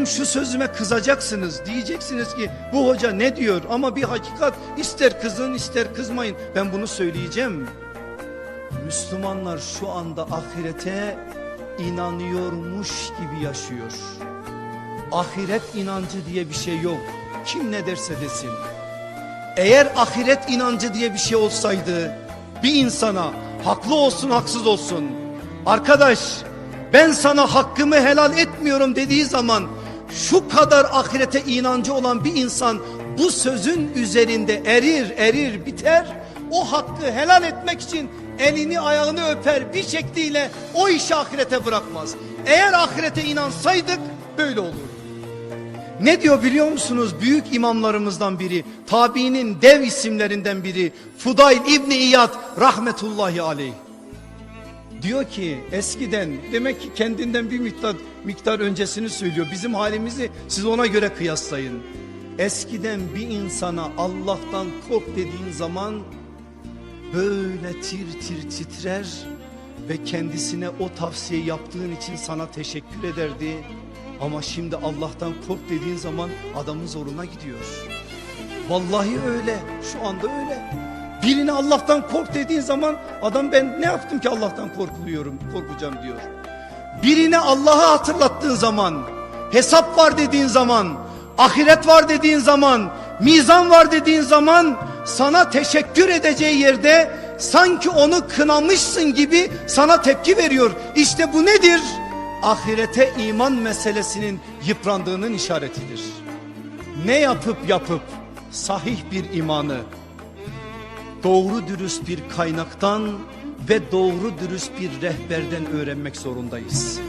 benim şu sözüme kızacaksınız. Diyeceksiniz ki bu hoca ne diyor ama bir hakikat ister kızın ister kızmayın. Ben bunu söyleyeceğim. Müslümanlar şu anda ahirete inanıyormuş gibi yaşıyor. Ahiret inancı diye bir şey yok. Kim ne derse desin. Eğer ahiret inancı diye bir şey olsaydı bir insana haklı olsun haksız olsun. Arkadaş ben sana hakkımı helal etmiyorum dediği zaman şu kadar ahirete inancı olan bir insan bu sözün üzerinde erir erir biter. O hakkı helal etmek için elini ayağını öper bir şekliyle o işi ahirete bırakmaz. Eğer ahirete inansaydık böyle olurdu. Ne diyor biliyor musunuz? Büyük imamlarımızdan biri, tabiinin dev isimlerinden biri, Fudayl İbni İyad rahmetullahi aleyh. Diyor ki eskiden demek ki kendinden bir miktar, miktar öncesini söylüyor. Bizim halimizi siz ona göre kıyaslayın. Eskiden bir insana Allah'tan kork dediğin zaman böyle tir tir titrer ve kendisine o tavsiye yaptığın için sana teşekkür ederdi. Ama şimdi Allah'tan kork dediğin zaman adamın zoruna gidiyor. Vallahi öyle. Şu anda öyle. Birine Allah'tan kork dediğin zaman adam ben ne yaptım ki Allah'tan korkuluyorum, korkacağım diyor. Birine Allah'ı hatırlattığın zaman, hesap var dediğin zaman, ahiret var dediğin zaman, mizan var dediğin zaman sana teşekkür edeceği yerde sanki onu kınamışsın gibi sana tepki veriyor. İşte bu nedir? Ahirete iman meselesinin yıprandığının işaretidir. Ne yapıp yapıp sahih bir imanı doğru dürüst bir kaynaktan ve doğru dürüst bir rehberden öğrenmek zorundayız.